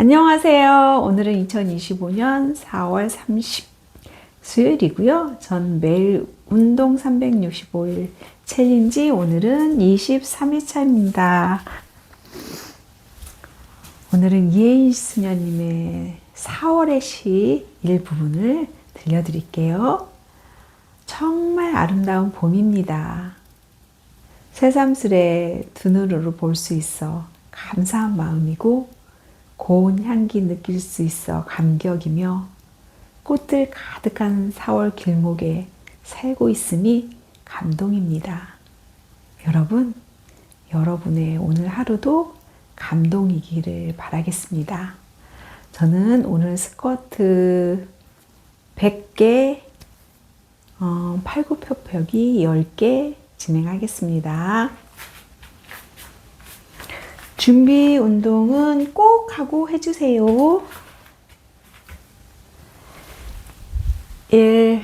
안녕하세요. 오늘은 2025년 4월 30 수요일이고요. 전 매일 운동 365일 챌린지 오늘은 23일 차입니다. 오늘은 이혜인 수녀님의 4월의 시 일부분을 들려드릴게요. 정말 아름다운 봄입니다. 새삼스레 두 눈으로 볼 수 있어 감사한 마음이고 고운 향기 느낄 수 있어 감격이며 꽃들 가득한 4월 길목에 살고 있음이 감동입니다. 여러분, 여러분의 오늘 하루도 감동이기를 바라겠습니다. 저는 오늘 스쿼트 100개, 어, 팔굽혀펴기 10개 진행하겠습니다. 준비 운동은 꼭 하고 해주세요. 1,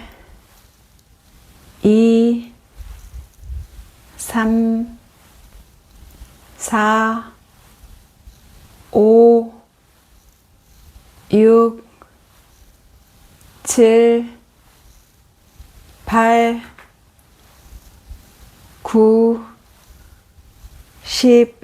2, 3, 4, 5, 6, 7, 8, 9, 10,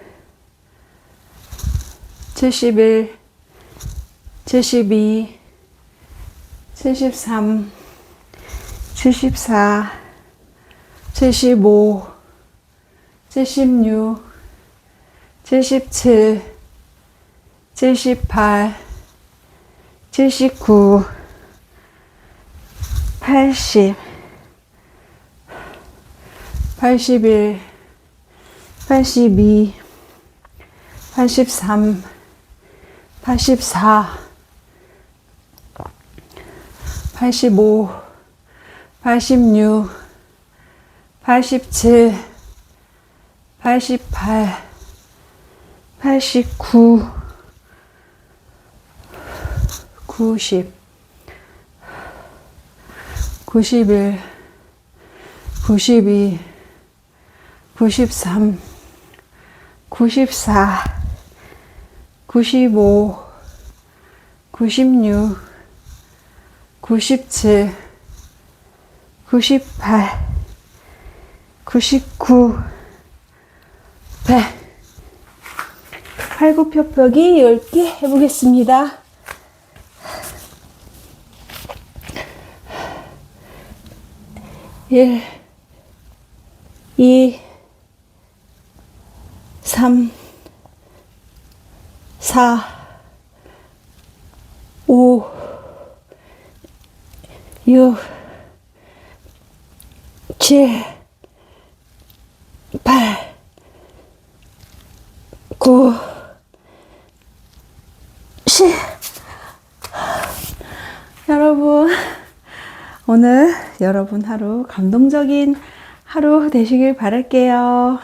71, 72, 73, 74, 75, 76, 77, 78, 79, 80, 81, 82, 83, 84, 85, 86, 87, 88, 89, 90, 91, 92, 93, 94, 95, 96, 97, 98, 99, 100. 팔굽혀펴기 10개 해보겠습니다. 일, 이, 삼, 사, 오, 육, 칠, 팔, 구, 십. 여러분, 오늘 여러분 하루 감동적인 하루 되시길 바랄게요.